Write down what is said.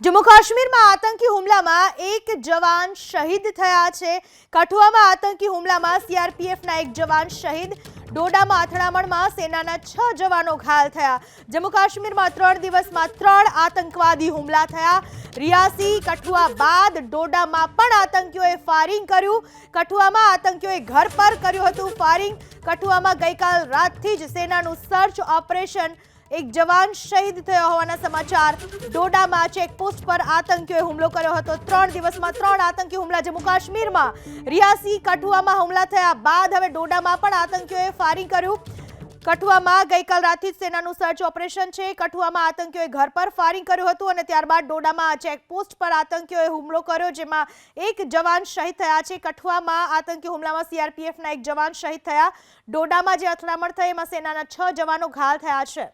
જમ્મુ કાશ્મીરમાં આતંકી હુમલામાં એક જવાન શહીદ થયા છે. કઠુઆમાં આતંકી હુમલામાં સીઆરપીએફના એક જવાન શહીદ. ડોડામાં અથડામણમાં સેનાના છ જવાનો ઘાયલ થયા. જમ્મુ કાશ્મીરમાં ત્રણ દિવસમાં ત્રણ આતંકવાદી હુમલા થયા. રિયાસી, કઠુઆ બાદ ડોડામાં પણ આતંકીઓએ ફાયરિંગ કર્યું. કઠુઆમાં આતંકીઓએ ઘર પર કર્યું હતું ફાયરિંગ કઠુઆમાં ગઈકાલ રાતથી જ સેનાનું સર્ચ ઓપરેશન એક જવાન શહીદ થયો હોવાના સમાચાર. ડોડામાં ચેકપોસ્ટ પર આતંકીઓએ હુમલો કર્યો હતો. ત્રણ દિવસમાં ત્રણ આતંકી હુમલા. જમ્મુ કાશ્મીરમાં રિયાસી કઠુઆમાં હુમલા થયા બાદ હવે ડોડામાં પણ આતંકીઓએ ફાયરિંગ કર્યું. કઠુઆમાં ગઈકાલ રાતથી જ સેનાનું સર્ચ ઓપરેશન છે. કઠુઆમાં આતંકીઓએ ઘર પર ફાયરિંગ કર્યું હતું અને ત્યારબાદ ડોડામાં ચેકપોસ્ટ પર આતંકીઓએ હુમલો કર્યો, જેમાં એક જવાન શહીદ થયા છે. કઠુઆમાં આતંકી હુમલામાં સીઆરપીએફના એક જવાન શહીદ થયા. ડોડામાં જે અથડામણ થઈ, એમાં સેનાના છ જવાનો ઘાયલ થયા છે.